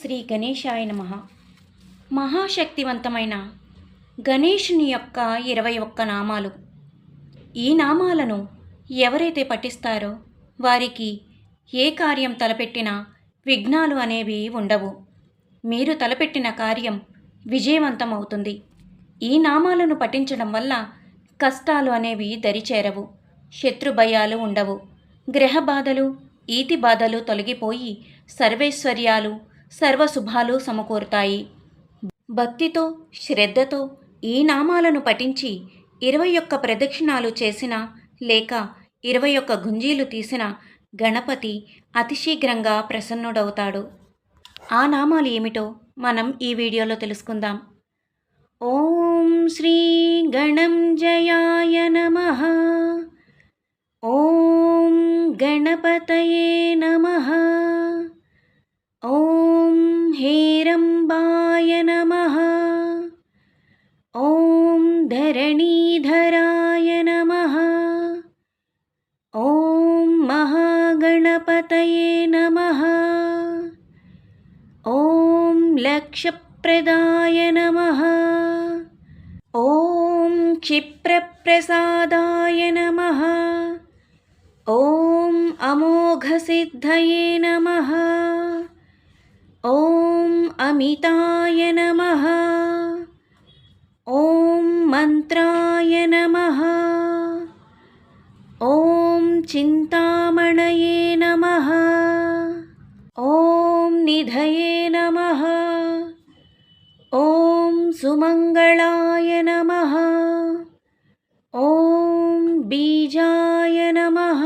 శ్రీ గణేశాయ నమ. మహాశక్తివంతమైన గణేషుని యొక్క ఇరవై ఒక్క నామాలు. ఈ నామాలను ఎవరైతే పఠిస్తారో వారికి ఏ కార్యం తలపెట్టినా విఘ్నాలు అనేవి ఉండవు. మీరు తలపెట్టిన కార్యం విజయవంతమవుతుంది. ఈ నామాలను పఠించడం వల్ల కష్టాలు అనేవి దరిచేరవు శత్రు భయాలు ఉండవు. గ్రహ బాధలు ఈతి బాధలు తొలగిపోయి సర్వేశ్వర్యాలు సర్వశుభాలు సమకూరుతాయి. భక్తితో శ్రద్ధతో ఈ నామాలను పఠించి ఇరవై ఒక్క ప్రదక్షిణాలు చేసిన లేక ఇరవై ఒక్క గుంజీలు తీసిన గణపతి అతిశీఘ్రంగా ప్రసన్నుడవుతాడు. ఆ నామాలు ఏమిటో మనం ఈ వీడియోలో తెలుసుకుందాం. ఓం శ్రీ గణం జయాయ నమ. ఓం గణప धरणीधराय नमः ॐ महागणपतये नमः। ॐ लक्षप्रदाय नमः। ॐ क्षिप्रप्रसादाय नमः। ॐ अमोघसिद्धये नमः। ॐ अमिताय नमः। मन्त्राय नमः। ॐ चिन्तामणये नमः। ॐ निधये नमः। ॐ सुमङ्गलाय नमः। ॐ बीजाय नमः।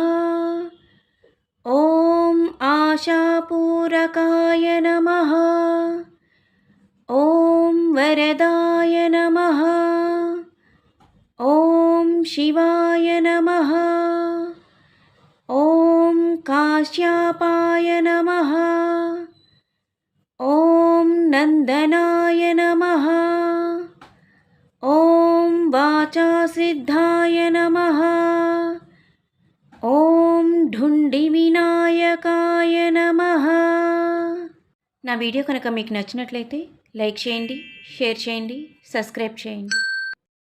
ॐ आशापूरकाय नमः। ॐ वरदाय नमः। ఓం శివాయ నమ. ఓం కాశ్యాపాయ నమ. ఓం నందనాయ నమ. ఓం వాచాసిద్ధాయ నమ. ఓం ఢుండి వినాయకాయ నమ. నా వీడియో కనుక మీకు నచ్చినట్లయితే లైక్ చేయండి షేర్ చేయండి సబ్స్క్రైబ్ చేయండి.